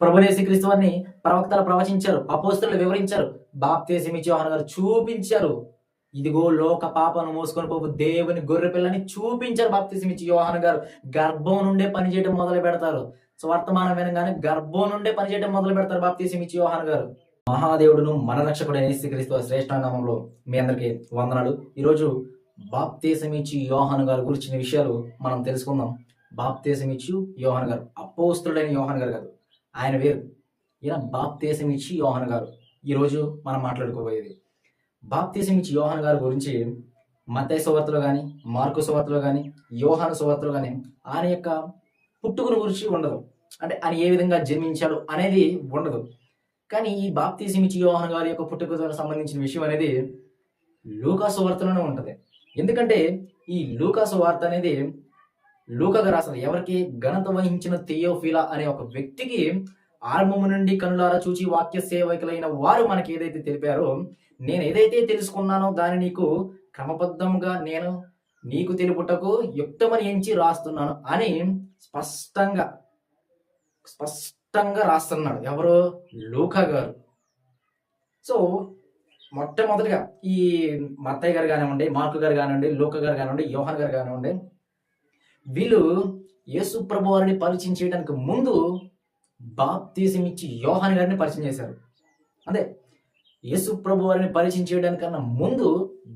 ప్రభునేసి క్రీస్తు వారిని ప్రవక్తలు ప్రవచించారు అపోస్తులు వివరించారు బాప్తీసం ఇచ్చి గారు చూపించారు. ఇదిగో లోక పాపను మోసుకొని పోపు దేవుని గొర్రె పిల్లని చూపించారు బాప్తీసం ఇచ్చి యోహాను గారు. గర్భం నుండే పనిచేయడం మొదలు పెడతారు. స్వర్తమానం వినగానే గర్భం నుండే పనిచేయడం మొదలు పెడతారు బాప్తీసం ఇచ్చి గారు. మహాదేవుడును మన రక్షకుడైన యేసుక్రీస్తు వారి శ్రేష్ఠ నామంలో మీ అందరికీ వందనాలు. ఈరోజు బాప్తీసం ఇచ్చి గారు గురించిన విషయాలు మనం తెలుసుకుందాం. బాప్తీసం ఇచ్చి గారు అపోస్తుడైన యోహాను గారు కాదు ఆయన వేరు. ఈయన బాప్తీసం ఇచ్చి యోహన్ గారు. ఈరోజు మనం మాట్లాడుకోబోయేది. బాప్తీసం ఇచ్చి యోహన్ గారి గురించి మతయ సువార్తలో కానీ మార్కు సువార్తలో కానీ యోహాను సువార్తలో కానీ ఆయన యొక్క పుట్టుకుని గురించి ఉండదు. అంటే ఆయన ఏ విధంగా జన్మించాడు అనేది ఉండదు. కానీ ఈ బాప్తీసం ఇచ్చి గారి యొక్క పుట్టుకతో సంబంధించిన విషయం అనేది లూకాసు వార్తలోనే ఉంటుంది. ఎందుకంటే ఈ లూకాసు వార్త అనేది లూకగా రాస్తుంది ఎవరికి ఘనత వహించిన థియోఫిలా అనే ఒక వ్యక్తికి ఆరంభము నుండి కనులారా చూచి వాక్య సేవకులైన వారు మనకి ఏదైతే తెలిపారో నేను ఏదైతే తెలుసుకున్నానో దాన్ని నీకు క్రమబద్ధంగా నేను నీకు తెలుపుటకు యుక్తమని ఎంచి రాస్తున్నాను అని స్పష్టంగా స్పష్టంగా రాస్తున్నాడు ఎవరు? లూకా గారు. సో మొట్టమొదటిగా ఈ మత్తయ్య గారు కానివ్వండి మార్కు గారు కానివ్వండి లూక గారు కానివ్వండి యోహన్ గారు కానివ్వండి వీళ్ళు యేసు ప్రభు వారిని పరిచయం చేయడానికి ముందు బాప్తీసం ఇచ్చి యోహాన్ గారిని పరిచయం చేశారు. అదే యేసు ప్రభు వారిని పరిచయం చేయడానికన్నా ముందు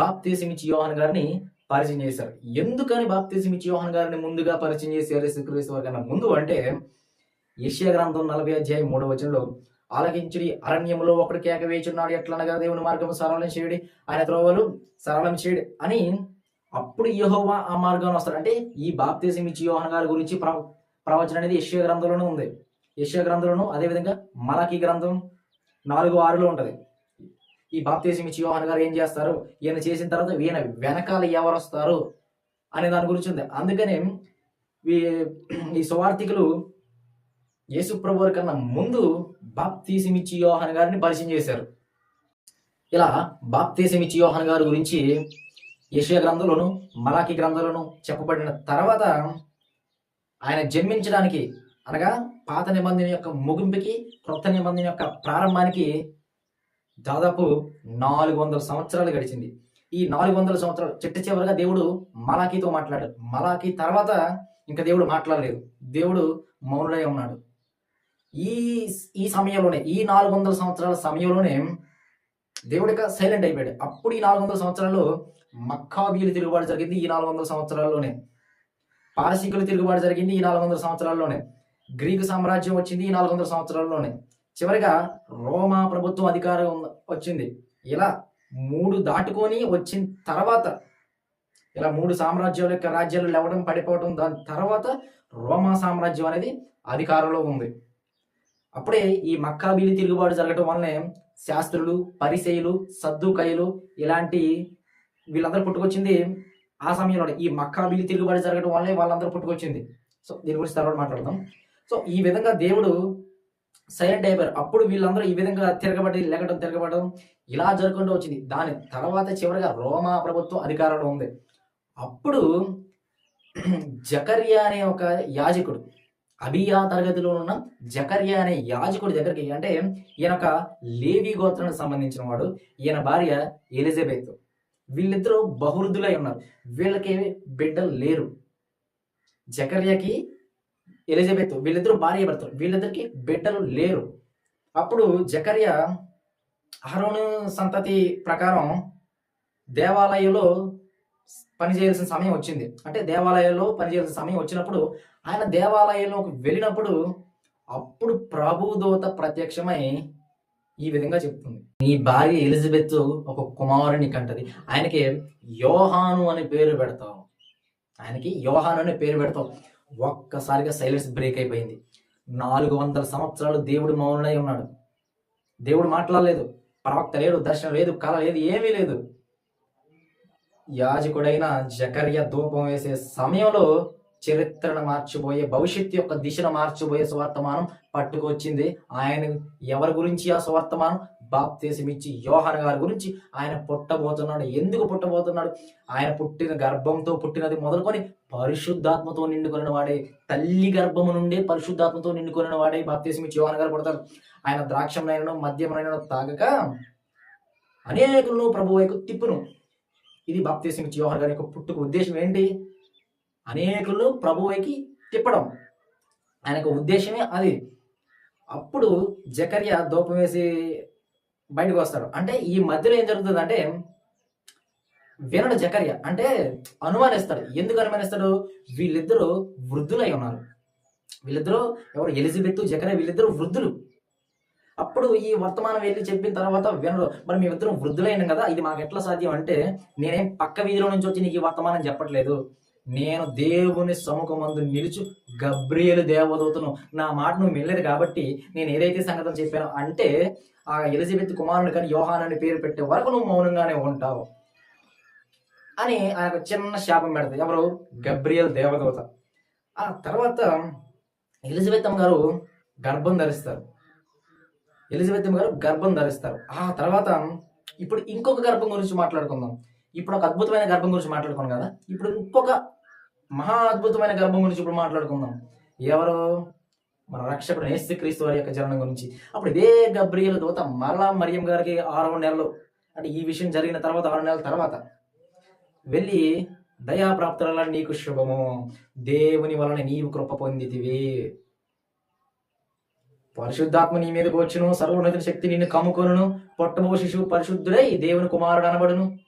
బాప్తీసం ఇచ్చి యోహాన్ గారిని పరిచయం చేశారు. ఎందుకని బాప్తీసం ఇచ్చి యోహాన్ గారిని ముందుగా పరిచయం చేశారు యేసుక్రీస్తు వారి కన్నా ముందు అంటే యశ్యా గ్రంథం నలభై అధ్యాయం మూడవ వచనంలో ఆలకించుడి అరణ్యంలో ఒకడు కేక వేచున్నాడు ఎట్లనగా దేవుని మార్గం సరళం చేయడి ఆయన త్రోవలు సరళం చేయడి అని అప్పుడు యహోవా ఆ మార్గంలో వస్తాడు. అంటే ఈ బాప్తీసం ఇచ్చి యోహన్ గారి గురించి ప్రవచనం అనేది యశ్వ గ్రంథంలోనూ ఉంది. యశ్వ గ్రంథంలోను అదేవిధంగా మలాకి గ్రంథం నాలుగు ఆరులో ఉంటుంది. ఈ బాప్తీసం ఇచ్చి యోహన్ గారు ఏం చేస్తారు? ఈయన చేసిన తర్వాత ఈయన వెనకాల ఎవరు వస్తారు అనే దాని గురించి ఉంది. అందుకనే ఈ- ఈ సువార్థికులు యేసు కన్నా ముందు బాప్తీసం ఇచ్చి యోహన్ గారిని పరిచయం చేశారు. ఇలా బాప్తీసం ఇచ్చి యోహన్ గారి గురించి యెషయా గ్రంథంలోను మలాకి గ్రంథంలోను చెప్పబడిన తర్వాత ఆయన జన్మించడానికి అనగా పాత నిబంధన యొక్క ముగింపుకి క్రొత్త నిబంధన యొక్క ప్రారంభానికి దాదాపు నాలుగు వందల సంవత్సరాలు గడిచింది. ఈ నాలుగు వందల సంవత్సరాలు చిట్ట చివరిగా దేవుడు మలాకీతో మాట్లాడాడు మలాకీ తర్వాత ఇంకా దేవుడు మాట్లాడలేదు. దేవుడు మౌనుడై ఉన్నాడు. ఈ ఈ సమయంలోనే ఈ నాలుగు వందల సంవత్సరాల సమయంలోనే దేవుడు సైలెంట్ అయిపోయాడు. అప్పుడు ఈ నాలుగు వందల సంవత్సరాల్లో మక్కాబీలు తిరుగుబాటు జరిగింది ఈ నాలుగు వందల సంవత్సరాల్లోనే. పారసీకులు తిరుగుబాటు జరిగింది ఈ నాలుగు వందల సంవత్సరాల్లోనే. గ్రీకు సామ్రాజ్యం వచ్చింది ఈ నాలుగు వందల సంవత్సరాల్లోనే. చివరిగా రోమా ప్రభుత్వం అధికారం వచ్చింది. ఇలా మూడు దాటుకొని వచ్చిన తర్వాత ఇలా మూడు సామ్రాజ్యాల యొక్క రాజ్యాలు లేవడం పడిపోవడం దాని తర్వాత రోమా సామ్రాజ్యం అనేది అధికారంలో ఉంది. అప్పుడే ఈ మక్కాబీలి తిరుగుబాటు జరగటం వల్లనే శాస్త్రులు పరిసేయులు సద్దుకైలు ఇలాంటి వీళ్ళందరూ పుట్టుకొచ్చింది ఆ సమయంలో ఈ మక్కాబీలు తిరుగుబాటు జరగడం వల్లే వాళ్ళందరూ పుట్టుకొచ్చింది. సో దీని గురించి తర్వాత మాట్లాడదాం. సో ఈ విధంగా దేవుడు సైలెంట్ అయిపోయారు. అప్పుడు వీళ్ళందరూ ఈ విధంగా తిరగబడి లేకడం తిరగబడడం ఇలా జరుగుకుంటూ వచ్చింది. దాని తర్వాత చివరిగా రోమా ప్రభుత్వం అధికారంలో ఉంది. అప్పుడు జకర్యా అనే ఒక యాజకుడు అబియా తరగతిలో ఉన్న జకర్యా అనే యాజకుడి దగ్గరికి అంటే ఈయన ఒక లేవి గోత్రానికి సంబంధించిన వాడు. ఈయన భార్య ఎలిజబెత్. వీళ్ళిద్దరూ బహువృద్ధులై ఉన్నారు. వీళ్ళకి బిడ్డలు లేరు. జకర్యాకి ఎలిజబెత్ వీళ్ళిద్దరూ భార్య భర్తలు. వీళ్ళిద్దరికి బిడ్డలు లేరు. అప్పుడు జకర్య అహరోను సంతతి ప్రకారం దేవాలయంలో పనిచేయాల్సిన సమయం వచ్చింది. అంటే దేవాలయంలో పనిచేయాల్సిన సమయం వచ్చినప్పుడు ఆయన దేవాలయంలోకి వెళ్ళినప్పుడు అప్పుడు ప్రభుదూత ప్రత్యక్షమై ఈ విధంగా చెప్తుంది నీ భార్య ఎలిజబెత్ ఒక కుమారుని కంటది. ఆయనకి యోహాను అనే పేరు పెడతావు. ఆయనకి యోహాను అనే పేరు పెడతావు. ఒక్కసారిగా సైలెన్స్ బ్రేక్ అయిపోయింది. నాలుగు వందల సంవత్సరాలు దేవుడు మౌనై ఉన్నాడు. దేవుడు మాట్లాడలేదు. ప్రవక్త లేడు దర్శనం లేదు కళ లేదు ఏమీ లేదు. యాజకుడైన జకర్య ధూపం వేసే సమయంలో చరిత్రను మార్చిపోయే భవిష్యత్తు యొక్క దిశను మార్చిపోయే సువర్తమానం పట్టుకొచ్చింది. ఆయన ఎవరి గురించి ఆ సువర్తమానం? బాప్తీసం ఇచ్చి యోహన్ గారి గురించి ఆయన పుట్టబోతున్నాడు. ఎందుకు పుట్టబోతున్నాడు? ఆయన పుట్టిన గర్భంతో పుట్టినది మొదలుకొని పరిశుద్ధాత్మతో నిండుకొనిన వాడే తల్లి గర్భము నుండే పరిశుద్ధాత్మతో నిండుకొనిన వాడే బాప్తీసం ఇచ్చి యోహన్ గారు పుడతాడు ఆయన ద్రాక్షమైనను మద్యమైనను తాగక అనేకులను ప్రభు వైపు తిప్పును. ఇది బాప్తీసం ఇచ్చి యోహన్ గారి యొక్క పుట్టుకు ఉద్దేశం ఏంటి? అనేకులను ప్రభువుకి తిప్పడం. ఆయన ఉద్దేశమే అది. అప్పుడు జకర్య దూపం వేసి బయటకు వస్తాడు. అంటే ఈ మధ్యలో ఏం జరుగుతుంది అంటే వినడు జకర్య. అంటే అనుమానిస్తాడు. ఎందుకు అనుమానిస్తాడు? వీళ్ళిద్దరూ వృద్ధులై ఉన్నారు. వీళ్ళిద్దరూ ఎవరు? ఎలిజబెత్ జకర్య వీళ్ళిద్దరూ వృద్ధులు. అప్పుడు ఈ వర్తమానం వెళ్ళి చెప్పిన తర్వాత వినరు మరి మేమిద్దరం వృద్ధులైన కదా? ఇది మాకు ఎట్లా సాధ్యం? అంటే నేనేం పక్క వీధిలో నుంచి వచ్చి నీకు ఈ వర్తమానం చెప్పట్లేదు. నేను దేవుని సముఖమందు నిలుచు గబ్రియలు దేవదూతను. నా మాట నువ్వు వెళ్ళలేదు కాబట్టి నేను ఏదైతే సంగతం చెప్పానో అంటే ఆ ఎలిజబెత్ కుమారుని కానీ యోహాన్ అని పేరు పెట్టే వరకు నువ్వు మౌనంగానే ఉంటావు అని ఆయన ఒక చిన్న శాపం పెడతాయి. ఎవరు? గబ్రియల్ దేవదూత. ఆ తర్వాత ఎలిజబెత్ అమ్మ గారు గర్భం ధరిస్తారు. ఎలిజబెత్ అమ్మ గారు గర్భం ధరిస్తారు. ఆ తర్వాత ఇప్పుడు ఇంకొక గర్భం గురించి మాట్లాడుకుందాం. ఇప్పుడు ఒక అద్భుతమైన గర్భం గురించి మాట్లాడుకున్నాం కదా. ఇప్పుడు ఇంకొక మహా అద్భుతమైన గర్భం గురించి ఇప్పుడు మాట్లాడుకుందాం. ఎవరు? మన రక్షకుడు యేసుక్రీస్తు వారి యొక్క జననం గురించి. అప్పుడు ఇదే గబ్రియల దూత మరలా మరియం గారికి ఆరవ నెలలు అంటే ఈ విషయం జరిగిన తర్వాత ఆరు నెలల తర్వాత వెళ్ళి దయాప్రాప్తుల నీకు శుభము. దేవుని వలన నీవు కృప పొందితివి. పరిశుద్ధాత్మ నీ మీదకు వచ్చును సర్వోన్నత శక్తి నిన్ను కమ్ముకొను పొట్టబో శిశువు పరిశుద్ధుడై దేవుని కుమారుడు అనబడును.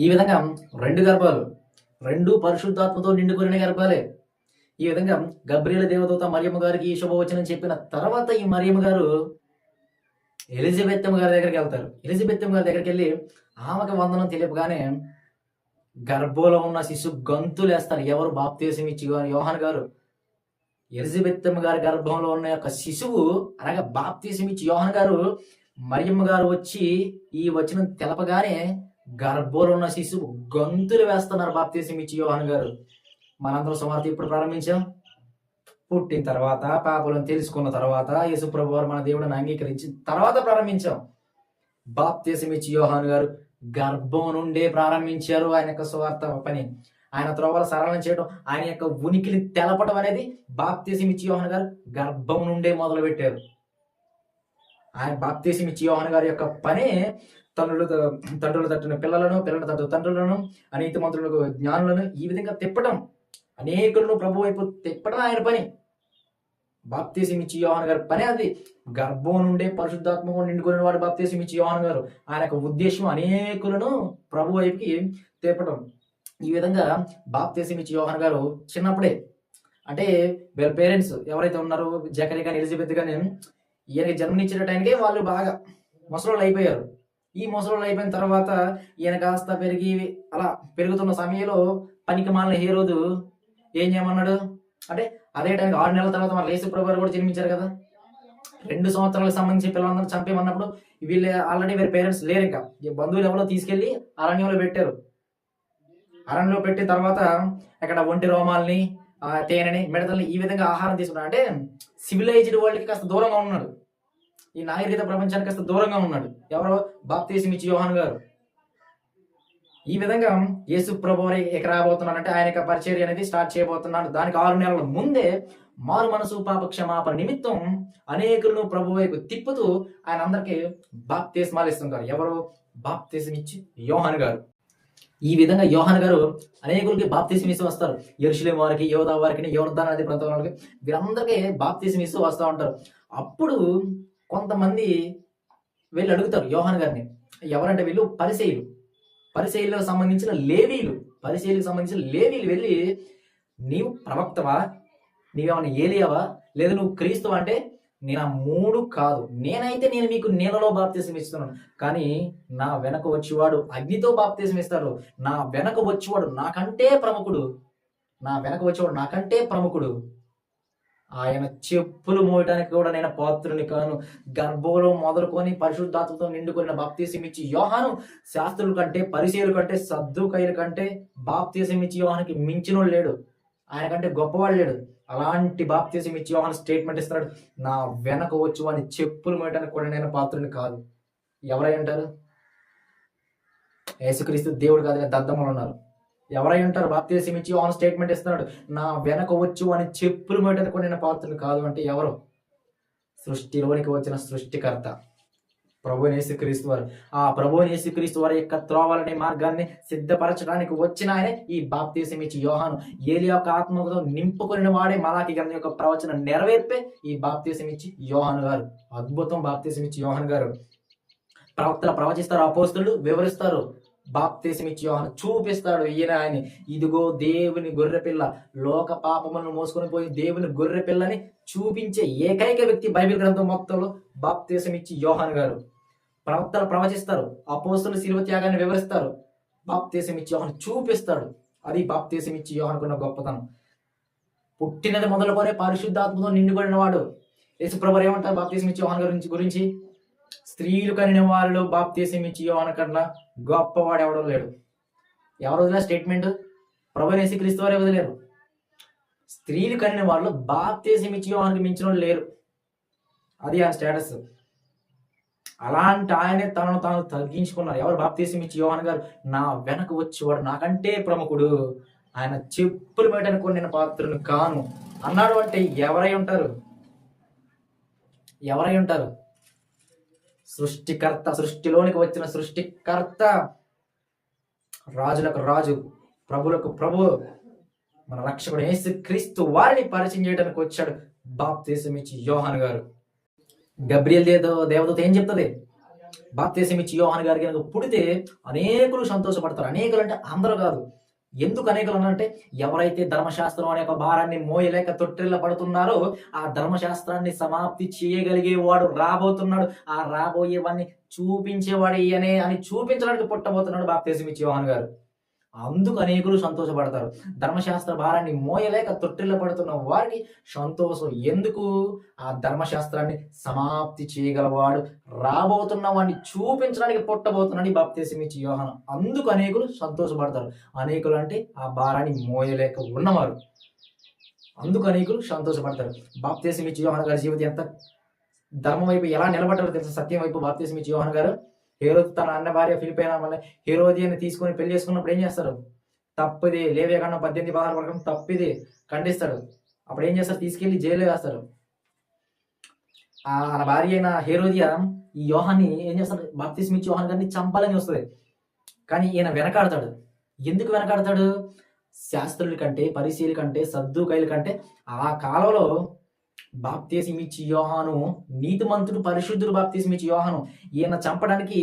ఈ విధంగా రెండు గర్భాలు రెండు పరిశుద్ధాత్మతో నిండుకొనిన గర్భాలే. ఈ విధంగా గబ్రియల దేవదూత మరియమ్మ గారికి ఈ శుభవచనం చెప్పిన తర్వాత ఈ మరియమ్మ గారు ఎలిజబెత్తమ్మ గారి దగ్గరికి వెళ్తారు. ఎలిజబెత్తమ్మ గారి దగ్గరికి వెళ్ళి ఆమెకు వందనం తెలియపగానే గర్భంలో ఉన్న శిశు గంతులు వేస్తారు. ఎవరు బాప్తీసం ఇచ్చి యోహాన్ గారు. ఎలిజబెత్తమ్మ గారి గర్భంలో ఉన్న యొక్క శిశువు అనగా బాప్తీసం ఇచ్చి యోహాన్ గారు మరియమ్మ గారు వచ్చి ఈ వచనం తెలపగానే గర్భంలో ఉన్న శిశువు గంతులు వేస్తున్నారు బాప్తీసం ఇచ్చి యోహాన్ గారు. మనందరం సుమార్త ఇప్పుడు ప్రారంభించాం. పుట్టిన తర్వాత పాపలను తెలుసుకున్న తర్వాత యేసుప్రభు వారు మన దేవుడిని అంగీకరించిన తర్వాత ప్రారంభించాం. బాప్తీసం ఇచ్చి యోహాన్ గారు గర్భం నుండే ప్రారంభించారు ఆయన యొక్క సువార్త పని. ఆయన త్రోవల సరళం చేయడం ఆయన యొక్క ఉనికిని తెలపడం అనేది బాప్తీసం ఇచ్చి యోహాన్ గారు గర్భం నుండే మొదలు పెట్టారు ఆయన బాప్తీసం ఇచ్చి యోహన్ గారి యొక్క పని తండ్రులు తండ్రుల తట్టిన పిల్లలను పిల్లల తట్టు తండ్రులను అనీతి మంత్రులకు జ్ఞానులను ఈ విధంగా తిప్పడం అనేకులను ప్రభు వైపు తిప్పడం ఆయన పని. బాప్తీసం ఇచ్చి యోహాన్ గారి పని అది. గర్భం నుండే పరిశుద్ధాత్మకం నిండుకుని వాడు బాప్తీసం ఇచ్చి యోహాన్ గారు. ఆయన యొక్క ఉద్దేశం అనేకులను ప్రభు వైపుకి తిప్పడం ఈ విధంగా బాప్తీసం ఇచ్చి గారు చిన్నప్పుడే అంటే వీళ్ళ పేరెంట్స్ ఎవరైతే ఉన్నారో జకరి కానీ ఎలిజబెత్ కానీ ఈయనకి జన్మనిచ్చిన టైంకే వాళ్ళు బాగా ముసలోళ్ళు అయిపోయారు. ఈ ముసలోళ్ళు అయిపోయిన తర్వాత ఈయన కాస్త పెరిగి అలా పెరుగుతున్న సమయంలో పనికి మాలిన హీరోదు ఏం చేయమన్నాడు? అంటే అదే టైంకి ఆరు నెలల తర్వాత మన యేసు ప్రభు కూడా జన్మించారు కదా. రెండు సంవత్సరాలకు సంబంధించి పిల్లలందరూ చంపేమన్నప్పుడు వీళ్ళు ఆల్రెడీ వీరి పేరెంట్స్ లేరు ఇంకా. బంధువులు ఎవరో తీసుకెళ్ళి అరణ్యంలో పెట్టారు. అరణ్యంలో పెట్టిన తర్వాత అక్కడ ఒంటి రోమాల్ని తేనెని మిడతల్ని ఈ విధంగా ఆహారం తీసుకున్నాడు అంటే సివిలైజ్డ్ వరల్డ్కి కాస్త దూరంగా ఉన్నాడు. ఈ నాగరికత ప్రపంచానికి కాస్త దూరంగా ఉన్నాడు. ఎవరో? బాప్తీసం ఇచ్చి యోహాన్ గారు. ఈ విధంగా యేసు ప్రభు ఇక రాబోతున్నాడు అంటే ఆయన యొక్క పరిచర్య అనేది స్టార్ట్ చేయబోతున్నాడు. దానికి ఆరు నెలల ముందే మారు మనసు పాప క్షమాపణ నిమిత్తం అనేకులను ప్రభు వైపు తిప్పుతూ ఆయన అందరికి బాప్తీస్మాలు ఇస్తుంటారు ఎవరు? బాప్తీసం ఇచ్చి యోహాన్ గారు. ఈ విధంగా యోహాన్ గారు అనేకులకి బాప్తీసం ఇస్తూ వస్తారు. ఎరుషులేం వారికి యోధా వారికి యోర్ధాన్ నది ప్రాంతం వారికి వీరందరికీ బాప్తీసం ఇస్తూ వస్తూ ఉంటారు. అప్పుడు కొంతమంది వెళ్ళి అడుగుతారు యోహాన్ గారిని ఎవరంటే వీళ్ళు పరిశైలు పరిశైలకు సంబంధించిన లేవీలు పరిశైలకు సంబంధించిన లేవీలు వెళ్ళి నీవు ప్రవక్తవా? నీవేమైనా ఏలియావా? లేదా నువ్వు క్రీస్తువా అంటే నేను ఆ మూడు కాదు. నేనైతే నేను మీకు నీళ్ళలో బాప్తీసం ఇస్తున్నాను. కానీ నా వెనక వచ్చేవాడు అగ్నితో బాప్తీసం ఇస్తాడు. నా వెనక వచ్చేవాడు నాకంటే ప్రముఖుడు. నా వెనక వచ్చేవాడు నాకంటే ప్రముఖుడు. ఆయన చెప్పులు మోయటానికి కూడా నేను పాత్రుని కాను. గర్భంలో మొదలుకొని పరిశుద్ధాత్మతో నిండుకున్న బాప్తీసం ఇచ్చి యోహాను శాస్త్రుల కంటే పరిచయుల కంటే సర్దుకైల కంటే బాప్తీసం ఇచ్చి యోహానికి మించినోడు లేడు. ఆయన కంటే గొప్పవాడు లేడు. అలాంటి బాప్తీసం ఇచ్చి యోహాన్ స్టేట్మెంట్ ఇస్తున్నాడు నా వెనక వచ్చు అని చెప్పులు మోయటానికి కూడా నేను పాత్రుని కాదు. ఎవరై అంటారు? యేసుక్రీస్తు దేవుడు కాదు దద్దమ్మలు ఉన్నారు. ఎవరై ఉంటారు? బాప్తీసం ఇచ్చి ఆన్ స్టేట్మెంట్ ఇస్తున్నాడు. నా వెనక వచ్చు అని చెప్పులు మీటను నేను పాత్రలు కాదు అంటే ఎవరు? సృష్టిలోనికి వచ్చిన సృష్టికర్త. ప్రభు యేసుక్రీస్తు వారు. ఆ ప్రభు యేసుక్రీస్తు వారి యొక్క త్రోవలనే మార్గాన్ని సిద్ధపరచడానికి వచ్చిన ఆయనే ఈ బాప్తీసం ఇచ్చి యోహాను. ఏలి యొక్క ఆత్మతో నింపుకుని వాడే మలాకి గ్రంథం యొక్క ప్రవచనం నెరవేర్పే ఈ బాప్తీసం ఇచ్చి యోహాను గారు. అద్భుతం బాప్తీసం ఇచ్చి యోహాన్ గారు. ప్రవక్తలు ప్రవచిస్తారు అపోస్తులు వివరిస్తారు. బాప్తీసమిచ్చి యోహాను చూపిస్తాడు. ఈయన ఆయన ఇదిగో దేవుని గొర్రె పిల్ల లోక పాపములను మోసుకొని పోయి దేవుని గొర్రె పిల్లని చూపించే ఏకైక వ్యక్తి బైబిల్ గ్రంథం మొత్తంలో బాప్తీసమిచ్చి యోహాన్ గారు. ప్రవక్తలు ప్రవచిస్తారు అపోస్తులు శిలువ త్యాగాన్ని వివరిస్తారు. బాప్తీసమిచ్చి ఇచ్చి చూపిస్తాడు. అది బాప్తీసమిచ్చి యోహానుకున్న గొప్పతనం. పుట్టినది మొదలుకొని పరిశుద్ధాత్మతో నిండుబడిన వాడు. యేసుప్రభు ఏమంటారు బాప్తీసమిచ్చి యోహాన్ గురించి గురించి? స్త్రీలు కనిన వాళ్ళు బాప్తీసం ఇచ్చి అనకుండా గొప్పవాడు ఎవడో లేడు. ఎవరు వదిలే స్టేట్మెంట్? ప్రభు క్రీస్తు వారే వదిలేరు. స్త్రీలు కనిన వాళ్ళు బాప్తీసం ఇచ్చి యోహానికి మించిన వాళ్ళు లేరు. అది ఆ స్టేటస్. అలాంటి ఆయనే తనను తాను తగ్గించుకున్నారు. ఎవరు బాప్తీసం ఇచ్చి యోహాన్ గారు? నా వెనక వచ్చేవాడు నాకంటే ప్రముఖుడు. ఆయన చెప్పులు మేటనుకుని నేను పాత్రను కాను. అన్నాడు అంటే ఎవరై ఉంటారు? ఎవరై ఉంటారు? సృష్టికర్త సృష్టిలోనికి వచ్చిన సృష్టికర్త. రాజులకు రాజు ప్రభులకు ప్రభు మన రక్షకుడు యేసు క్రీస్తు వారిని పరిచయం చేయడానికి వచ్చాడు. బాప్తీసం ఇచ్చి యోహాన్ గారు. గబ్రియల్ దేదో దేవదూత ఏం చెప్తుంది? బాప్తీసం ఇచ్చి యోహాన్ గారికి పుడితే అనేకులు సంతోషపడతారు. అనేకులు అంటే అందరూ కాదు. ఎందుకు అనేకలు ఉన్నారంటే ఎవరైతే ధర్మశాస్త్రం అనే ఒక భారాన్ని మోయలేక తొట్టిల్ల పడుతున్నారో ఆ ధర్మశాస్త్రాన్ని సమాప్తి చేయగలిగే వాడు రాబోతున్నాడు. ఆ రాబోయేవాడిని చూపించేవాడు అనే అని చూపించడానికి పుట్టబోతున్నాడు బాప్తేజం ఇచ్చి గారు. అందుకు అనేకులు సంతోషపడతారు. ధర్మశాస్త్ర భారాన్ని మోయలేక తొట్టిల్ల పడుతున్న వారికి సంతోషం ఎందుకు? ఆ ధర్మశాస్త్రాన్ని సమాప్తి చేయగలవాడు రాబోతున్న వాడిని చూపించడానికి పుట్టబోతున్నాడు బాప్తేశమిచ్చి బాప్తీసం అందుకు అనేకులు సంతోషపడతారు. అనేకులు అంటే ఆ భారాన్ని మోయలేక ఉన్నవారు. అందుకు అనేకులు సంతోషపడతారు. బాప్తేశమిచ్చి యోహన గారి జీవితం ఎంత ధర్మం వైపు ఎలా నిలబడ్డారో తెలుసు? సత్యం వైపు బాప్తేశమిచ్చి ఇచ్చి గారు హేరోద్ తన అన్న భార్య ఫిలిపైన వల్ల హేరోదియని తీసుకొని పెళ్ళి చేసుకున్నప్పుడు ఏం చేస్తారు తప్పిది లేవేకన్నా పద్దెనిమిది పదహారు వరకు తప్పిది ఖండిస్తాడు. అప్పుడు ఏం చేస్తారు తీసుకెళ్ళి జైలు వేస్తారు ఆ ఆ భార్య అయిన హేరోదియ ఈ యోహాన్ని ఏం చేస్తాడు? బాప్తిస్మ ఇచ్చి యోహాన్ గారిని చంపాలని వస్తుంది కానీ ఈయన వెనకాడతాడు. ఎందుకు వెనకాడతాడు? శాస్త్రుల కంటే పరిశీలి కంటే సద్దుకైల కంటే ఆ కాలంలో బాప్తీసం యోహాను నీతిమంతుడు పరిశుద్ధుడు బాప్తీసిమిచ్చి యోహాను. ఈయన చంపడానికి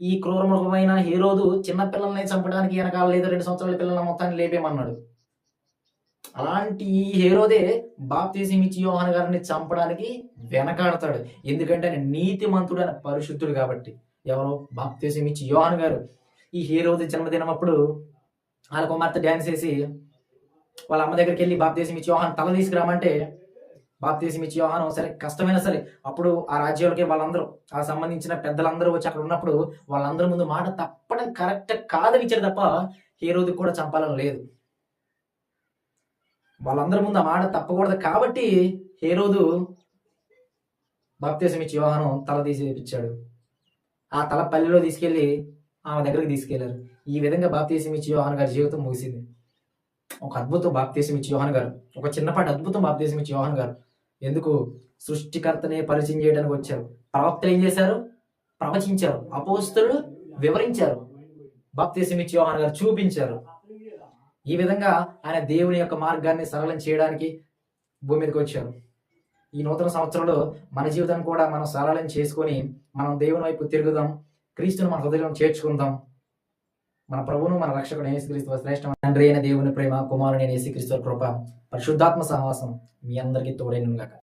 ఈ క్రూరముఖమైన హీరోదు చిన్న పిల్లల్ని చంపడానికి వెనకాల లేదు రెండు సంవత్సరాల పిల్లల మొత్తాన్ని లేపేమన్నాడు అలాంటి ఈ హీరోదే బాప్తీసం ఇచ్చి యోహాన్ గారిని చంపడానికి వెనకాడతాడు. ఎందుకంటే ఆయన నీతిమంతుడు అని పరిశుద్ధుడు కాబట్టి. ఎవరు? బాప్తీసం ఇచ్చి యోహాన్ గారు. ఈ హీరోది జన్మదినం అప్పుడు వాళ్ళ కుమార్తె డ్యాన్స్ వేసి వాళ్ళ అమ్మ దగ్గరికి వెళ్ళి బాప్తీసం ఇచ్చి యోహాన్ తల తీసుకురామంటే బాప్తీసం ఇచ్చి వ్యవహారం సరే కష్టమైన సరే అప్పుడు ఆ రాజ్యాలకి వాళ్ళందరూ ఆ సంబంధించిన పెద్దలందరూ వచ్చి అక్కడ ఉన్నప్పుడు వాళ్ళందరి ముందు మాట తప్పడం కరెక్ట్ కాదని ఇచ్చారు తప్ప హీరోది కూడా చంపాలని లేదు. వాళ్ళందరి ముందు ఆ మాట తప్పకూడదు కాబట్టి హీరోదు బాప్తీసం ఇచ్చి వ్యవహారం తల తీసి ఆ తల పల్లెలో తీసుకెళ్ళి ఆమె దగ్గరికి తీసుకెళ్ళారు. ఈ విధంగా బాప్తీసం ఇచ్చి యోహాన్ గారి జీవితం ముగిసింది. ఒక అద్భుతం బాప్తీసం ఇచ్చి యోహాన్ గారు ఒక చిన్నపాటి అద్భుతం బాప్తీసం ఇచ్చి యోహాన్ గారు. ఎందుకు? సృష్టికర్తనే పరిచయం చేయడానికి వచ్చారు. ప్రవక్తలు ఏం చేశారు? ప్రవచించారు. అపోస్తులు వివరించారు. భక్తి ఇచ్చి యోహాన్ గారు చూపించారు. ఈ విధంగా ఆయన దేవుని యొక్క మార్గాన్ని సరళం చేయడానికి భూమి మీదకి వచ్చారు. ఈ నూతన సంవత్సరంలో మన జీవితాన్ని కూడా మనం సరళం చేసుకొని మనం దేవుని వైపు తిరుగుదాం. క్రీస్తును మన హృదయం చేర్చుకుందాం. మన ప్రభువును మన రక్షకుడు యేసుక్రీస్తు శ్రేష్టమైన తండ్రి అయిన దేవుని ప్రేమ కుమారుని యేసుక్రీస్తు కృప పరిశుద్ధాత్మ సహవాసం మీ అందరికీ తోడైనగాక